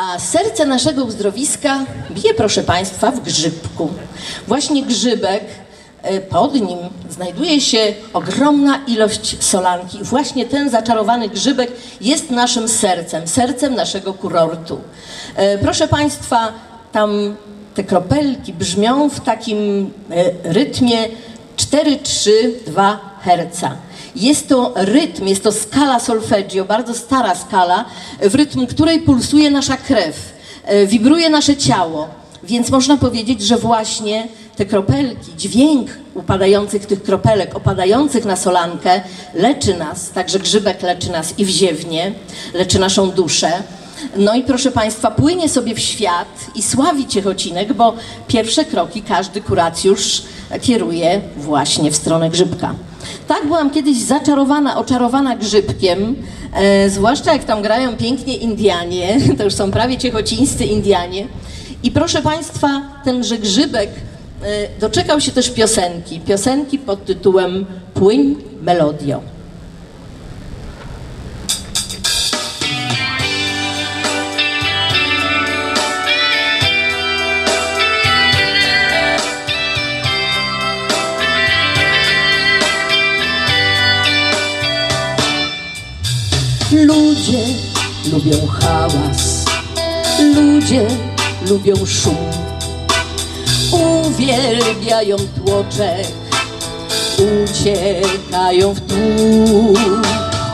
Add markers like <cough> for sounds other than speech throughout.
A serce naszego uzdrowiska bije, proszę Państwa, w grzybku. Właśnie grzybek, e, pod nim znajduje się ogromna ilość solanki. Właśnie ten zaczarowany grzybek jest naszym sercem, sercem naszego kurortu. E, Proszę Państwa, tam te kropelki brzmią w takim e, rytmie 4-3-2 herca. Jest to rytm, jest to skala solfeggio, bardzo stara skala, w rytm której pulsuje nasza krew, e, wibruje nasze ciało. Więc można powiedzieć, że właśnie te kropelki, dźwięk upadających tych kropelek, opadających na solankę, leczy nas, także grzybek leczy nas i wziewnie, leczy naszą duszę. No i proszę Państwa, płynie sobie w świat i sławi Ciechocinek, bo pierwsze kroki każdy kuracjusz kieruje właśnie w stronę grzybka. Tak byłam kiedyś zaczarowana, oczarowana grzybkiem, e, zwłaszcza jak tam grają pięknie Indianie, <laughs> to już są prawie ciechocińscy Indianie. I proszę Państwa, tenże grzybek e, doczekał się też piosenki, piosenki pod tytułem Płyń Melodio. Ludzie lubią hałas, ludzie lubią szum, uwielbiają tłoczek, uciekają w dół,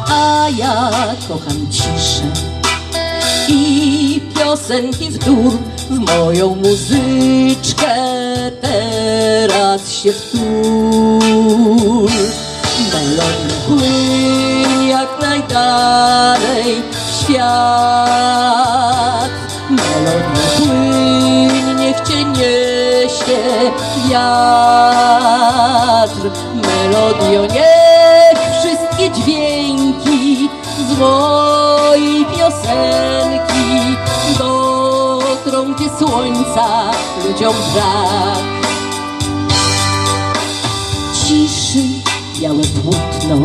a ja kocham ciszę i piosenki w dur w moją muzyczkę teraz się. Melodia płyń w świat. Melodia płyń, niech cię niesie wiatr. Melodio, niech wszystkie dźwięki z mojej piosenki dotrą gdzie słońca ludziom brak ciszy białe płótno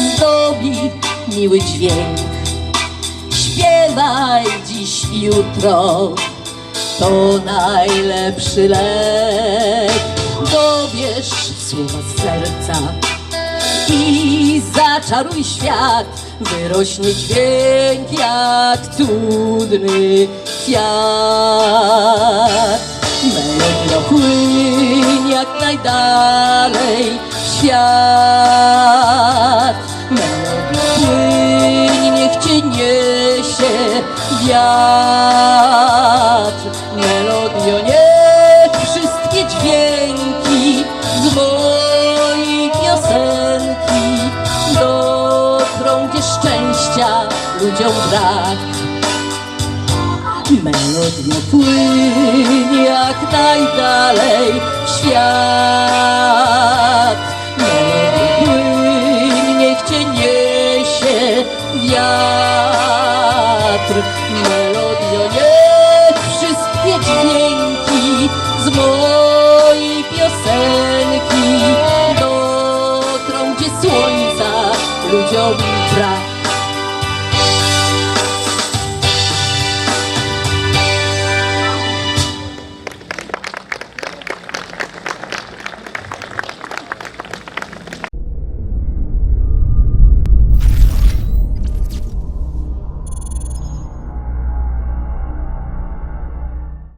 zdobi miły dźwięk. Śpiewaj dziś i jutro, to najlepszy lek. Dobierz słowa z serca i zaczaruj świat. Wyrośnie dźwięk jak cudny kwiat. Melodia jak najdalej ludziom brak. Melodia płyń jak najdalej w świat. Melodia płyń, niech cię niesie wiatr. Melodio, niech wszystkie dźwięki z mojej piosenki dotrą, gdzie słońca ludziom brak.